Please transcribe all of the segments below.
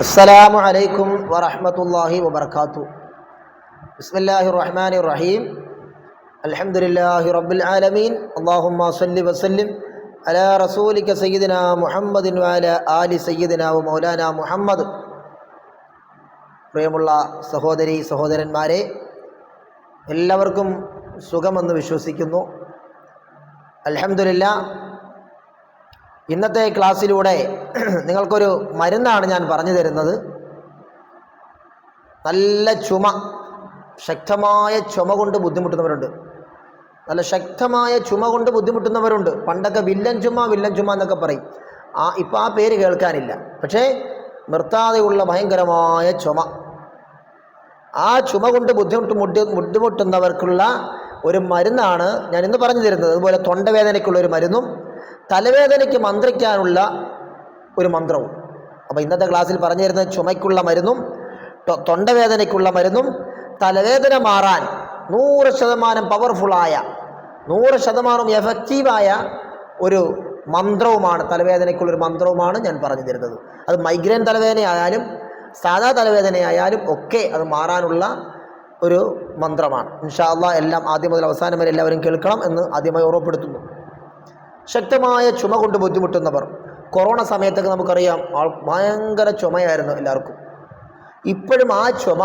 അസ്സലാമു അലൈക്കും വറഹമത്തല്ലാഹി വബർക്കാത്തു ബിസ്മില്ലാഹി റഹ്മാൻ റഹീം അലഹമുല്ലാഹി റബ്ബുൽ ആലമീൻ. അള്ളാഹുമ്മ സല്ലി വസല്ലിം. അല റസൂലിക്ക സയ്യിദിന മുഹമ്മദിൻ വാല ആലി സയ്യിദിന മൗലാന മുഹമ്മദ്. പ്രിയമുള്ള സഹോദരി സഹോദരന്മാരെ എല്ലാവർക്കും സുഖമെന്ന് വിശ്വസിക്കുന്നു. അലഹമുല്ല ഇന്നത്തെ ക്ലാസ്സിലൂടെ നിങ്ങൾക്കൊരു മരുന്നാണ് ഞാൻ പറഞ്ഞു തരുന്നത്. നല്ല ചുമ ശക്തമായ ചുമ കൊണ്ട് ബുദ്ധിമുട്ടുന്നവരുണ്ട്. നല്ല ശക്തമായ ചുമ കൊണ്ട് ബുദ്ധിമുട്ടുന്നവരുണ്ട്. പണ്ടൊക്കെ വില്ലൻ ചുമ വില്ലൻ ചുമ എന്നൊക്കെ പറയും. ആ ഇപ്പം ആ പേര് കേൾക്കാനില്ല. പക്ഷേ നിർത്താതെയുള്ള ഭയങ്കരമായ ചുമ. ആ ചുമ കൊണ്ട് ബുദ്ധിമുട്ട് മുട്ടി ബുദ്ധിമുട്ടുന്നവർക്കുള്ള ഒരു മരുന്നാണ് ഞാൻ ഇന്ന് പറഞ്ഞു തരുന്നത്. അതുപോലെ തൊണ്ടവേദനയ്ക്കുള്ള ഒരു മരുന്നും തലവേദനയ്ക്ക് മന്ത്രിക്കാനുള്ള ഒരു മന്ത്രവും. അപ്പോൾ ഇന്നത്തെ ക്ലാസ്സിൽ പറഞ്ഞു ചുമയ്ക്കുള്ള മരുന്നും തൊണ്ടവേദനയ്ക്കുള്ള മരുന്നും തലവേദന മാറാൻ നൂറ് ശതമാനം പവർഫുള്ളായ നൂറ് ശതമാനം എഫക്റ്റീവായ ഒരു മന്ത്രവുമാണ് തലവേദനയ്ക്കുള്ളൊരു മന്ത്രവുമാണ് ഞാൻ പറഞ്ഞു തരുന്നത്. അത് മൈഗ്രെയിൻ തലവേദനയായാലും സാധാ തലവേദനയായാലും ഒക്കെ അത് മാറാനുള്ള ഒരു മന്ത്രമാണ്. ഇൻഷാ എല്ലാം ആദ്യം മുതൽ അവസാനം വരെ എല്ലാവരും കേൾക്കണം എന്ന് ആദ്യമായി ഓർമ്മപ്പെടുത്തുന്നു. ശക്തമായ ചുമ കൊണ്ട് ബുദ്ധിമുട്ടുന്നവർ. കൊറോണ സമയത്തൊക്കെ നമുക്കറിയാം ആൾ ഭയങ്കര ചുമയായിരുന്നു എല്ലാവർക്കും. ഇപ്പോഴും ആ ചുമ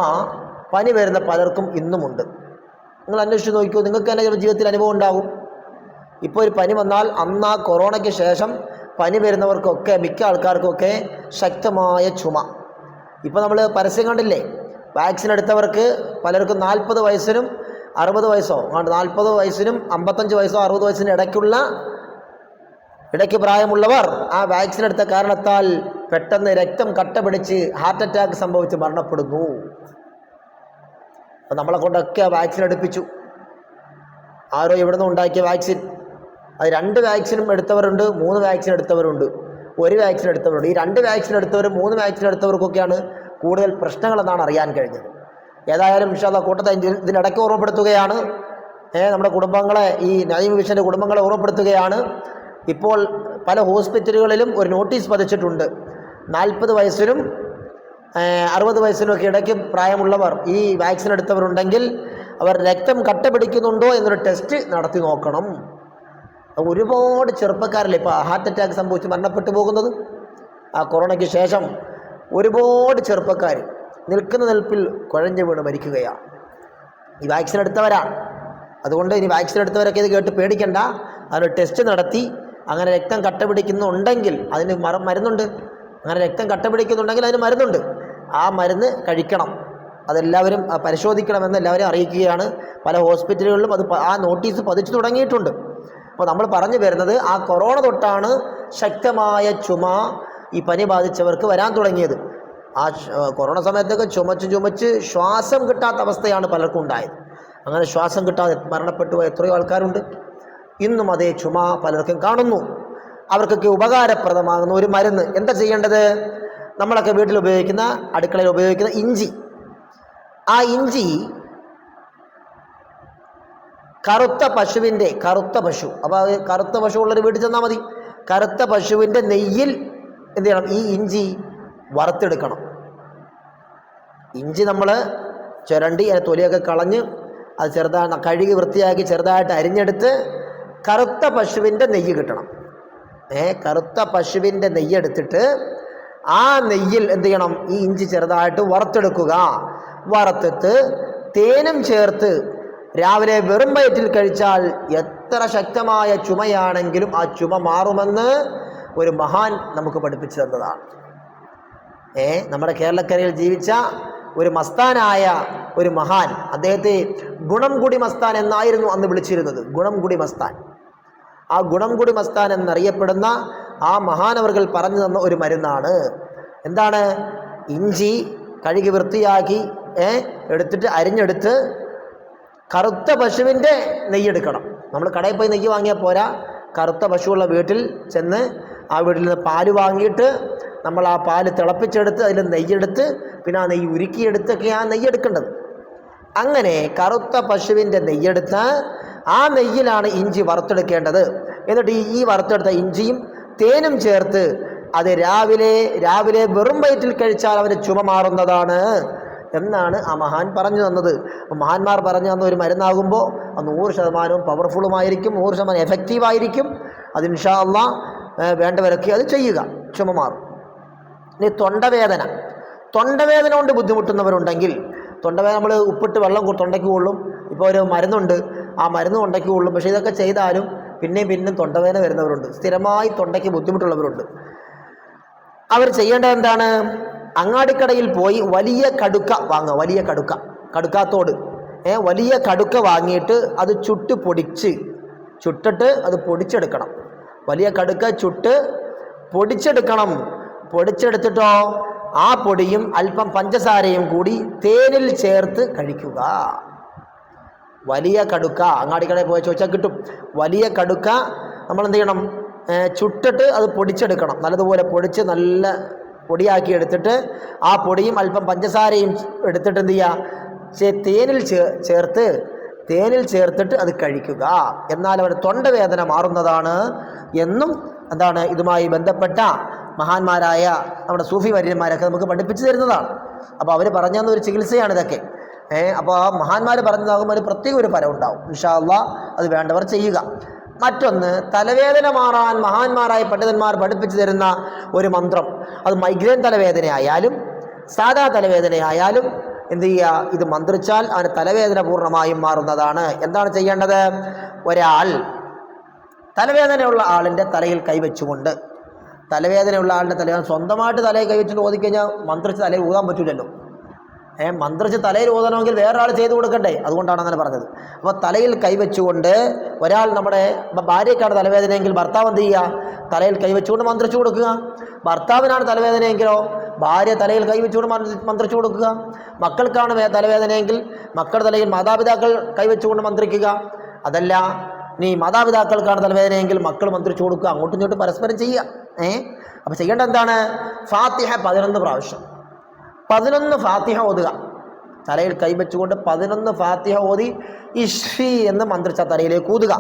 പനി വരുന്ന പലർക്കും ഇന്നുമുണ്ട്. നിങ്ങൾ അന്വേഷിച്ച് നോക്കിയോ നിങ്ങൾക്ക് തന്നെ ജീവിതത്തിൽ അനുഭവം ഉണ്ടാകും. ഇപ്പോൾ ഒരു പനി വന്നാൽ അന്ന് ആ കൊറോണയ്ക്ക് ശേഷം പനി വരുന്നവർക്കൊക്കെ മിക്ക ആൾക്കാർക്കൊക്കെ ശക്തമായ ചുമ. ഇപ്പോൾ നമ്മൾ പരസ്യം കണ്ടില്ലേ വാക്സിൻ എടുത്തവർക്ക് പലർക്കും നാൽപ്പത് വയസ്സിനും അറുപത് വയസ്സോ നാൽപ്പത് വയസ്സിനും അമ്പത്തഞ്ച് വയസ്സോ അറുപത് വയസ്സിനും ഇടയ്ക്കുള്ള ഇടയ്ക്ക് പ്രായമുള്ളവർ ആ വാക്സിൻ എടുത്ത കാരണത്താൽ പെട്ടെന്ന് രക്തം കട്ട പിടിച്ച് ഹാർട്ട് അറ്റാക്ക് സംഭവിച്ച് മരണപ്പെടുന്നു. അപ്പം നമ്മളെ കൊണ്ടൊക്കെ വാക്സിൻ എടുപ്പിച്ചു. ആരോ ഇവിടെ നിന്ന് ഉണ്ടാക്കിയ വാക്സിൻ അത് രണ്ട് വാക്സിനും എടുത്തവരുണ്ട് മൂന്ന് വാക്സിൻ എടുത്തവരുണ്ട്. ഒരു വാക്സിൻ എടുത്തവരുണ്ട്. ഈ രണ്ട് വാക്സിൻ എടുത്തവരും മൂന്ന് വാക്സിൻ എടുത്തവർക്കൊക്കെയാണ് കൂടുതൽ പ്രശ്നങ്ങളെന്നാണ് അറിയാൻ കഴിഞ്ഞത്. ഏതായാലും വിഷാദ കൂട്ടത്തെ ഇതിനിടയ്ക്ക് ഓർമ്മപ്പെടുത്തുകയാണ്. നമ്മുടെ കുടുംബങ്ങളെ ഈ നദീം വിഷന്റെ കുടുംബങ്ങളെ ഓർമ്മപ്പെടുത്തുകയാണ്. ഇപ്പോൾ പല ഹോസ്പിറ്റലുകളിലും ഒരു നോട്ടീസ് പതിച്ചിട്ടുണ്ട്. നാൽപ്പത് വയസ്സിനും അറുപത് വയസ്സിനൊക്കെ ഇടയ്ക്ക് പ്രായമുള്ളവർ ഈ വാക്സിൻ എടുത്തവരുണ്ടെങ്കിൽ അവർ രക്തം കട്ട പിടിക്കുന്നുണ്ടോ എന്നൊരു ടെസ്റ്റ് നടത്തി നോക്കണം. ഒരുപാട് ചെറുപ്പക്കാരല്ലേ ഇപ്പോൾ ഹാർട്ട് അറ്റാക്ക് സംഭവിച്ച് മരണപ്പെട്ടു പോകുന്നത്? ആ കൊറോണയ്ക്ക് ശേഷം ഒരുപാട് ചെറുപ്പക്കാർ നിൽക്കുന്ന നിൽപ്പിൽ കുഴഞ്ഞു വീണ് മരിക്കുകയാണ്. ഈ വാക്സിൻ എടുത്തവരാണ്. അതുകൊണ്ട് ഇനി വാക്സിൻ എടുത്തവരൊക്കെ ഇത് കേട്ട് പേടിക്കണ്ട. അതിന് ടെസ്റ്റ് നടത്തി അങ്ങനെ രക്തം കട്ട പിടിക്കുന്നുണ്ടെങ്കിൽ അതിന് മറ മരുന്നുണ്ട്. അങ്ങനെ രക്തം കട്ട പിടിക്കുന്നുണ്ടെങ്കിൽ അതിന് മരുന്നുണ്ട്. ആ മരുന്ന് കഴിക്കണം. അതെല്ലാവരും പരിശോധിക്കണമെന്ന് എല്ലാവരും അറിയിക്കുകയാണ്. പല ഹോസ്പിറ്റലുകളിലും അത് ആ നോട്ടീസ് പതിച്ചു തുടങ്ങിയിട്ടുണ്ട്. അപ്പോൾ നമ്മൾ പറഞ്ഞു വരുന്നത് ആ കൊറോണ തൊട്ടാണ് ശക്തമായ ചുമ ഈ പനി ബാധിച്ചവർക്ക് വരാൻ തുടങ്ങിയത്. ആ കൊറോണ സമയത്തൊക്കെ ചുമച്ച് ചുമച്ച് ശ്വാസം കിട്ടാത്ത അവസ്ഥയാണ് പലർക്കും ഉണ്ടായത്. അങ്ങനെ ശ്വാസം കിട്ടാതെ മരണപ്പെട്ടു എത്രയോ ആൾക്കാരുണ്ട്. ഇന്നും അതേ ചുമ പലർക്കും കാണുന്നു. അവർക്കൊക്കെ ഉപകാരപ്രദമാകുന്ന ഒരു മരുന്ന്. എന്താ ചെയ്യേണ്ടത്? നമ്മളൊക്കെ വീട്ടിൽ ഉപയോഗിക്കുന്ന അടുക്കളയിൽ ഉപയോഗിക്കുന്ന ഇഞ്ചി. ആ ഇഞ്ചി കറുത്ത പശുവിന്റെ കറുത്ത പശു. അപ്പോൾ കറുത്ത പശു ഉള്ളൊരു വീട്ടിൽ ചെന്നാൽ മതി. കറുത്ത പശുവിന്റെ നെയ്യിൽ എന്ത് ചെയ്യണം? ഈ ഇഞ്ചി വറുത്തെടുക്കണം. ഇഞ്ചി നമ്മൾ ചുരണ്ടി അതിന് തൊലിയൊക്കെ കളഞ്ഞ് അത് ചെറുതാ കഴുകി വൃത്തിയാക്കി ചെറുതായിട്ട് അരിഞ്ഞെടുത്ത് കറുത്ത പശുവിന്റെ നെയ്യ് കിട്ടണം. ഏ കറുത്ത പശുവിന്റെ നെയ്യെടുത്തിട്ട് ആ നെയ്യിൽ എന്ത് ചെയ്യണം? ഈ ഇഞ്ചി ചെറുതായിട്ട് വറുത്തെടുക്കുക. വറുത്തിട്ട് തേനും ചേർത്ത് രാവിലെ വെറും വയറ്റിൽ കഴിച്ചാൽ എത്ര ശക്തമായ ചുമയാണെങ്കിലും ആ ചുമ മാറുമെന്ന് ഒരു മഹാൻ നമുക്ക് പഠിപ്പിച്ചു തന്നതാണ്. ഏ നമ്മുടെ കേരളക്കരയിൽ ജീവിച്ച ഒരു മസ്താനായ ഒരു മഹാൻ. അദ്ദേഹത്തെ ഗുണംകുടി മസ്താൻ എന്നായിരുന്നു അന്ന് വിളിച്ചിരുന്നത്. ഗുണം ഗുണംകുടി മസ്താൻ. ആ ഗുണം കൂടി മസ്താൻ എന്നറിയപ്പെടുന്ന ആ മഹാനവർകൾ പറഞ്ഞു തന്ന ഒരു മരുന്നാണ്. എന്താണ്? ഇഞ്ചി കഴുകി വൃത്തിയാക്കി എടുത്തിട്ട് അരിഞ്ഞെടുത്ത് കറുത്ത പശുവിന്റെ നെയ്യെടുക്കണം. നമ്മൾ കടയിൽ പോയി നെയ്യ് വാങ്ങിയാൽ പോരാ. കറുത്ത പശുവുള്ള വീട്ടിൽ ചെന്ന് ആ വീട്ടിൽ നിന്ന് പാൽ വാങ്ങിയിട്ട് നമ്മൾ ആ പാൽ തിളപ്പിച്ചെടുത്ത് അതിൽ നെയ്യെടുത്ത് പിന്നെ ആ നെയ്യ് ഉരുക്കിയെടുത്തൊക്കെ ആ നെയ്യെടുക്കേണ്ടത് അങ്ങനെ കറുത്ത പശുവിന്റെ നെയ്യെടുത്ത് ആ നെയ്യിലാണ് ഇഞ്ചി വറുത്തെടുക്കേണ്ടത്. എന്നിട്ട് ഈ വറുത്തെടുത്ത ഇഞ്ചിയും തേനും ചേർത്ത് അത് രാവിലെ രാവിലെ വെറും വയറ്റിൽ കഴിച്ചാൽ അവന് ചുമ മാറുന്നതാണ് എന്നാണ് ആ മഹാൻ പറഞ്ഞു തന്നത്. മഹാന്മാർ പറഞ്ഞു തന്ന ഒരു മരുന്നാകുമ്പോൾ അത് നൂറ് ശതമാനവും പവർഫുള്ളുമായിരിക്കും നൂറ് ശതമാനം എഫക്റ്റീവായിരിക്കും. അത് ഇൻഷാ അള്ളാ വേണ്ടവരൊക്കെ അത് ചെയ്യുക. ചുമ മാറും. ഇനി തൊണ്ടവേദന. തൊണ്ടവേദന കൊണ്ട് ബുദ്ധിമുട്ടുന്നവരുണ്ടെങ്കിൽ തൊണ്ടവേദന നമ്മൾ ഉപ്പിട്ട് വെള്ളം തൊണ്ടയ്ക്ക് കൊള്ളും. ഇപ്പോൾ ഒരു മരുന്നുണ്ട്. ആ മരുന്ന് തൊണ്ടയ്ക്ക് കൊള്ളും പക്ഷേ ഇതൊക്കെ ചെയ്താലും പിന്നെയും പിന്നെയും തൊണ്ടവേദന വരുന്നവരുണ്ട്. സ്ഥിരമായി തൊണ്ടയ്ക്ക് ബുദ്ധിമുട്ടുള്ളവരുണ്ട്. അവർ ചെയ്യേണ്ടത് എന്താണ്? അങ്ങാടിക്കടയിൽ പോയി വലിയ കടുക്ക വാങ്ങുക. വലിയ കടുക്ക. കടുക്കാത്തോട്. ഏ വലിയ കടുക്ക വാങ്ങിയിട്ട് അത് ചുട്ട് പൊടിച്ച് ചുട്ടിട്ട് അത് പൊടിച്ചെടുക്കണം. വലിയ കടുക്ക ചുട്ട് പൊടിച്ചെടുക്കണം. പൊടിച്ചെടുത്തിട്ടോ ആ പൊടിയും അല്പം പഞ്ചസാരയും കൂടി തേനിൽ ചേർത്ത് കഴിക്കുക. വലിയ കടുക്ക അങ്ങാടിക്കടയിൽ പോയി ചോദിച്ചാൽ കിട്ടും. വലിയ കടുക്ക നമ്മൾ എന്ത് ചെയ്യണം ചുട്ടിട്ട് അത് പൊടിച്ചെടുക്കണം. നല്ലതുപോലെ പൊടിച്ച് നല്ല പൊടിയാക്കി എടുത്തിട്ട് ആ പൊടിയും അല്പം പഞ്ചസാരയും എടുത്തിട്ട് എന്ത് ചെയ്യുക തേനിൽ ചേർത്ത് തേനിൽ ചേർത്തിട്ട് അത് കഴിക്കുക. എന്നാൽ അവന് തൊണ്ടവേദന മാറുന്നതാണ് എന്നും എന്താണ് ഇതുമായി ബന്ധപ്പെട്ട മഹാന്മാരായ നമ്മുടെ സൂഫി വര്യന്മാരൊക്കെ നമുക്ക് പഠിപ്പിച്ചു തരുന്നതാണ്. അപ്പോൾ അവർ പറഞ്ഞു തന്ന ഒരു ചികിത്സയാണ് ഇതൊക്കെ. ഏഹ് അപ്പോൾ ആ മഹാന്മാർ പറഞ്ഞതാകുമ്പോൾ ഒരു പ്രത്യേക ഒരു ഫലം ഉണ്ടാവും. ഇൻഷാ അള്ളാ അത് വേണ്ടവർ ചെയ്യുക. മറ്റൊന്ന് തലവേദന മാറാൻ മഹാന്മാരായ പണ്ഡിതന്മാർ പഠിപ്പിച്ചു തരുന്ന ഒരു മന്ത്രം. അത് മൈഗ്രെയിൻ തലവേദനയായാലും സാധാ തലവേദനയായാലും എന്ത് ചെയ്യുക? ഇത് മന്ത്രിച്ചാൽ അവന് തലവേദന പൂർണമായും മാറുന്നതാണ്. എന്താണ് ചെയ്യേണ്ടത്? ഒരാൾ തലവേദനയുള്ള ആളിന്റെ തലയിൽ കൈവച്ചുകൊണ്ട് തലവേദനയുള്ള ആളുടെ തലവേദന സ്വന്തമായിട്ട് തലയിൽ കൈവച്ചിട്ട് ഓതിക്കഴിഞ്ഞാൽ മന്ത്രിച്ച് തലയിൽ ഊതാൻ പറ്റില്ലല്ലോ മന്ത്രിച്ച് തലയിൽ ഊതണമെങ്കിൽ വേറൊരാൾ ചെയ്തു കൊടുക്കണ്ടേ? അതുകൊണ്ടാണ് അങ്ങനെ പറഞ്ഞത്. അപ്പോൾ തലയിൽ കൈവച്ചുകൊണ്ട് ഒരാൾ നമ്മുടെ ഭാര്യയ്ക്കാണ് തലവേദനയെങ്കിൽ ഭർത്താവ് എന്ത് ചെയ്യുക തലയിൽ കൈവച്ചുകൊണ്ട് മന്ത്രിച്ചു കൊടുക്കുക. ഭർത്താവിനാണ് തലവേദനയെങ്കിലോ ഭാര്യ തലയിൽ കൈവച്ചുകൊണ്ട് മന്ത്രി- മന്ത്രിച്ചു കൊടുക്കുക. മക്കൾക്കാണ് തലവേദനയെങ്കിൽ മക്കളുടെ തലയിൽ മാതാപിതാക്കൾ കൈവച്ചുകൊണ്ട് മന്ത്രിക്കുക. അതല്ല നീ മാതാപിതാക്കൾക്കാണ് തലവേദനയെങ്കിൽ മക്കൾ മന്ത്രിച്ചു കൊടുക്കുക. അങ്ങോട്ടും ഇങ്ങോട്ടും പരസ്പരം ചെയ്യുക. ഏ? അപ്പോൾ ചെയ്യേണ്ട എന്താണ്? ഫാത്തിഹ പതിനൊന്ന് പ്രാവശ്യം. പതിനൊന്ന് ഫാത്തിഹ ഓതുക. തലയിൽ കൈവച്ചുകൊണ്ട് പതിനൊന്ന് ഫാത്തിഹ ഓതി ഇഷ്ഫി എന്ന് മന്ത്രിച്ച തലയിലേക്ക് ഊതുക.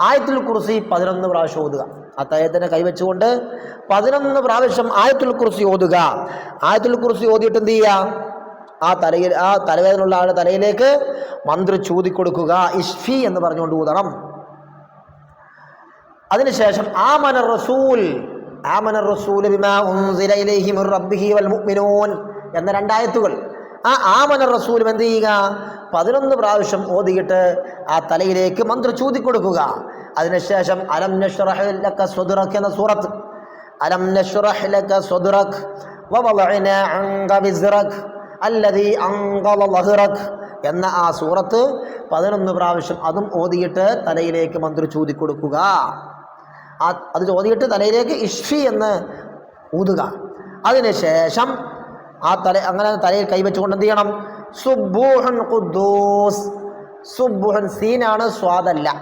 ആയത്തുൽ കുർസി പതിനൊന്ന് പ്രാവശ്യം ഓതുക. ആ തലയത്തിനെ കൈവച്ചുകൊണ്ട് പതിനൊന്ന് പ്രാവശ്യം ആയത്തുൽ കുർസി ഓതുക. ആയത്തുൽ കുർസി ഓതിയിട്ട് എന്ത് ചെയ്യുക ആ തലയിൽ ആ തലവേദനയുള്ള ആളുടെ തലയിലേക്ക് മന്ത്രി ചൂതി കൊടുക്കുക ഇഷ്ഫി എന്ന് പറഞ്ഞുകൊണ്ട് ഊതണം. അതിനുശേഷം ആമന റസൂൽ ആമന റസൂൽ ബിമാ ഉൻസില ഇലൈഹി റബ്ബിഹി വൽ മുഅ്മിനൂൻ. എന്ന രണ്ടായത്തുകൾ. ആ ആമന റസൂലും എന്ത് ചെയ്യുക? പതിനൊന്ന് പ്രാവശ്യം ഓതിയിട്ട് ആ തലയിലേക്ക് മന്ത്രം ചൂതി കൊടുക്കുക അതിനുശേഷം അലം നഷ്റഹ് ലക സ്വദ്റക് എന്ന സൂറത്ത്. അലം നഷ്റഹ് അൻഖള എന്ന ആ സൂറത്ത് പതിനൊന്ന് പ്രാവശ്യം അതും ഓതിയിട്ട് തലയിലേക്ക് മന്ത്രി ചൂതി കൊടുക്കുക ആ അത് ചോദിയിട്ട് തലയിലേക്ക് ഇഷ്ഫി എന്ന് ഊതുക. അതിനുശേഷം ആ തല അങ്ങനെ തലയിൽ കൈവച്ചുകൊണ്ട് എന്ത് ചെയ്യണം? സുബൂഹൻ ഖുദ്ദൂസ്. സുബുഹൻ സീനാണ് സ്വാദല്ല.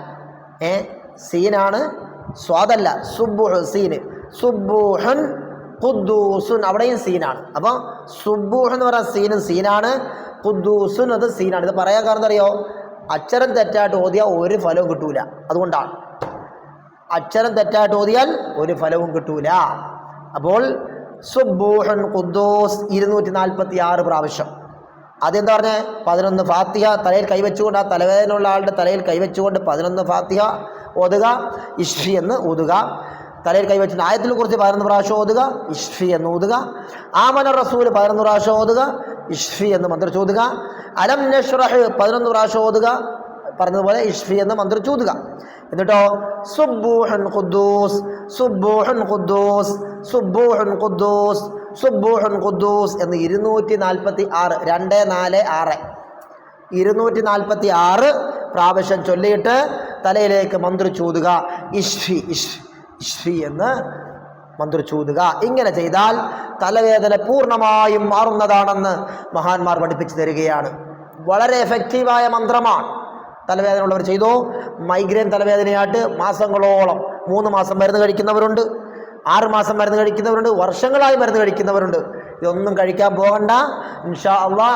ഏ? സീനാണ് സ്വാദല്ല. സുബുഹ് സീന് സുബൂഹൻ ഖുദ്ദൂസുൻ. അവിടെയും സീനാണ്. അപ്പോൾ സുബൂഹ് എന്ന് പറയുന്ന സീനും സീനാണ്. ഖുദ്ദൂസുൻ അത് സീനാണ്. ഇത് പറയാൻ കാരണം അറിയോ? അച്ചരം തെറ്റായിട്ട് ഓതിയാൽ ഒരു ഫലവും കിട്ടൂല. അതുകൊണ്ടാണ്. അച്ചരം തെറ്റായിട്ട് ഓതിയാൽ ഒരു ഫലവും കിട്ടൂല. അപ്പോൾ സുബൂഹൻ ഖുദ്ദൂസ് ഇരുന്നൂറ്റി നാൽപ്പത്തി ആറ് പ്രാവശ്യം. അതെന്താ പറഞ്ഞേ? പതിനൊന്ന് ഫാത്തിഹ തലയിൽ കൈവച്ചുകൊണ്ട് ആ തലവേദനയുള്ള ആളുടെ തലയിൽ കൈവച്ചുകൊണ്ട് പതിനൊന്ന് ഫാത്തിഹ ഓതുക ഇഷ്ഫി എന്ന് ഊതുക തലയിൽ കൈവച്ചിട്ട് ആയത്തിനെ കുറിച്ച് പതിനൊന്ന് പ്രാവശ്യം ഓതുക ഇഷ്ഫി എന്ന് ഊതുക ആമന റസൂൽ പതിനൊന്ന് പ്രാവശ്യം ഓതുക ഇഷ്ഫി എന്ന് മന്ത്രിച്ച് അലം നഷ്റഹ് പതിനൊന്ന് പ്രാവശ്യം ഓതുക പറഞ്ഞതുപോലെ ഇഷ്ഫി എന്ന മന്ത്രം ചൂതുക. എന്നിട്ടോ? സുബൂഹൻ ഖുദ്ദൂസ് സുബൂഹൻ ഖുദ്ദൂസ് സുബൂഹൻ ഖുദ്ദൂസ് സുബൂഹൻ ഖുദ്ദൂസ് എന്ന് ഇരുന്നൂറ്റി നാൽപ്പത്തി ആറ് രണ്ട് നാല് ആറ്. ഇരുന്നൂറ്റി നാൽപ്പത്തി ആറ് പ്രാവശ്യം ചൊല്ലിയിട്ട് തലയിലേക്ക് മന്ത്രി ചൂതുക. ഇഷ്ഫി ഇഷ് ഇഷ്ഫി എന്ന് മന്ത്രി ചൂതുക. ഇങ്ങനെ ചെയ്താൽ തലവേദന പൂർണമായും മാറുന്നതാണെന്ന് മഹാന്മാർ പഠിപ്പിച്ചു തരികയാണ്. വളരെ എഫക്റ്റീവായ മന്ത്രമാണ്. തലവേദന ഉള്ളവർ ചെയ്തു? മൈഗ്രെയിൻ തലവേദനയായിട്ട് മാസങ്ങളോളം മൂന്ന് മാസം മരുന്ന് കഴിക്കുന്നവരുണ്ട് ആറ് മാസം മരുന്ന് കഴിക്കുന്നവരുണ്ട് വർഷങ്ങളായി മരുന്ന് കഴിക്കുന്നവരുണ്ട്. ഇതൊന്നും കഴിക്കാൻ പോകണ്ട. ഇൻഷാ അള്ളാ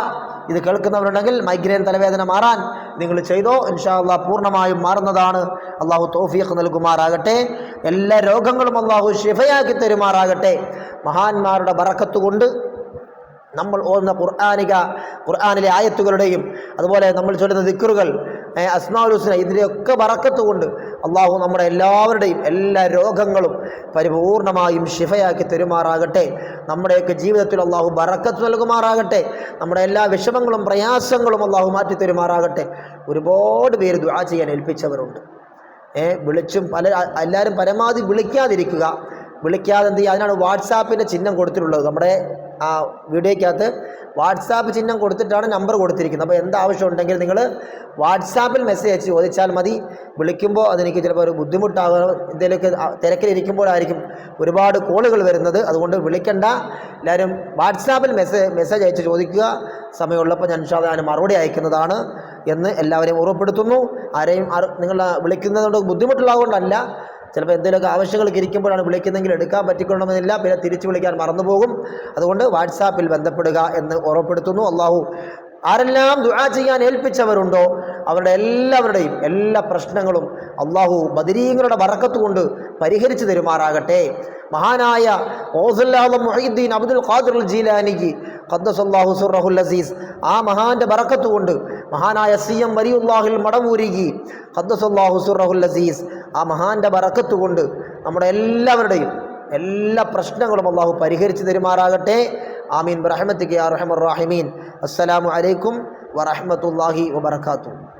ഇത് കേൾക്കുന്നവരുണ്ടെങ്കിൽ മൈഗ്രെയിൻ തലവേദന മാറാൻ നിങ്ങൾ ചെയ്തോ? ഇൻഷാ അള്ളാ പൂർണമായും മാറുന്നതാണ്. അള്ളാഹു തോഫിയൊക്കെ നൽകുമാറാകട്ടെ. എല്ലാ രോഗങ്ങളും അള്ളാഹു ഷിഫയാക്കി തരുമാറാകട്ടെ. മഹാന്മാരുടെ ബറക്കത്ത് കൊണ്ട് നമ്മൾ ഓതുന്ന ഖുർആാനിക ഖുർആാനിലെ ആയത്തുകളുടെയും അതുപോലെ നമ്മൾ ചൊല്ലുന്ന ദിക്കറുകൾ അസ്മാഉൽ ഹുസ്ന ഇതിന്റെയൊക്കെ ബറക്കത്ത് കൊണ്ട് അള്ളാഹു നമ്മുടെ എല്ലാവരുടെയും എല്ലാ രോഗങ്ങളും പരിപൂർണമായും ശിഫയാക്കി തരുമാറാകട്ടെ. നമ്മുടെയൊക്കെ ജീവിതത്തിൽ അള്ളാഹു ബറക്കത്ത് നൽകുമാറാകട്ടെ. നമ്മുടെ എല്ലാ വിഷമങ്ങളും പ്രയാസങ്ങളും അള്ളാഹു മാറ്റി തരുമാറാകട്ടെ. ഒരുപാട് പേര് ദുആ ചെയ്യാൻ ഏൽപ്പിച്ചവരുണ്ട്. ഏ വിളിച്ചും പല എല്ലാവരും പരമാവധി വിളിക്കാതിരിക്കുക. വിളിക്കാതെ എന്ത് ചെയ്യുക? അതിനാണ് വാട്സാപ്പിന്റെ ചിഹ്നം കൊടുത്തിട്ടുള്ളത്. നമ്മുടെ ആ വീഡിയോയ്ക്കകത്ത് വാട്സാപ്പ് ചിഹ്നം കൊടുത്തിട്ടാണ് നമ്പർ കൊടുത്തിരിക്കുന്നത്. അപ്പോൾ എന്ത് ആവശ്യം ഉണ്ടെങ്കിൽ നിങ്ങൾ വാട്സാപ്പിൽ മെസ്സേജ് അയച്ച് ചോദിച്ചാൽ മതി. വിളിക്കുമ്പോൾ അതെനിക്ക് ചിലപ്പോൾ ഒരു ബുദ്ധിമുട്ടാകും. എന്തെങ്കിലുമൊക്കെ തിരക്കിലിരിക്കുമ്പോഴായിരിക്കും ഒരുപാട് കോളുകൾ വരുന്നത്. അതുകൊണ്ട് വിളിക്കണ്ട. എല്ലാവരും വാട്സാപ്പിൽ മെസ്സേജ് മെസ്സേജ് അയച്ച് ചോദിക്കുക. സമയമുള്ളപ്പോൾ ഞാൻ ഇൻഷാ മറുപടി അയക്കുന്നതാണ് എന്ന് എല്ലാവരെയും ഓർമ്മപ്പെടുത്തുന്നു. ആരെയും നിങ്ങൾ വിളിക്കുന്നതുകൊണ്ട് ബുദ്ധിമുട്ടുള്ളതുകൊണ്ടല്ല. ചിലപ്പോൾ എന്തെങ്കിലുമൊക്കെ ആവശ്യങ്ങൾ ഇരിക്കുമ്പോഴാണ് വിളിക്കുന്നതെങ്കിൽ എടുക്കാൻ പറ്റിക്കൊള്ളണമെന്നില്ല. പിന്നെ തിരിച്ചു വിളിക്കാൻ മറന്നുപോകും. അതുകൊണ്ട് വാട്സാപ്പിൽ ബന്ധപ്പെടുക എന്ന് ഓർമ്മപ്പെടുത്തുന്നു അള്ളാഹു ആരെല്ലാം ദുആ ചെയ്യാൻ ഏൽപ്പിച്ചവരുണ്ടോ അവരുടെ എല്ലാവരുടെയും എല്ലാ പ്രശ്നങ്ങളും അള്ളാഹു ബദരീങ്ങളുടെ വറക്കത്ത് കൊണ്ട് പരിഹരിച്ചു തരുമാറാകട്ടെ. മഹാനായ ഓസുല്ലാഹം മൊഹീദ്ദീൻ അബ്ദുൽ ഖാദിർ ജീലാനിക്ക് ഖദ്ദസല്ലാഹു സുറഹുൽ അസീസ് ആ മഹാന്റെ വറക്കത്ത് കൊണ്ട് മഹാനായ സി എം വലിയുല്ലാഹിൽ മടമൂരികി ഖദ്ദസല്ലാഹു സുറഹുൽ അസീസ് ആ മഹാന്റെ ബറക്കത്ത് കൊണ്ട് നമ്മുടെ എല്ലാവരുടെയും എല്ലാ പ്രശ്നങ്ങളും അള്ളാഹു പരിഹരിച്ചു തരുമാറാകട്ടെ. ആമീൻ. റഹ്മത്തിക്ക് യാ റഹ്മർ റാഹിമീൻ. അസ്സലാമു അലൈക്കും വറഹമത്തല്ലാഹി വബറകാതുഹു.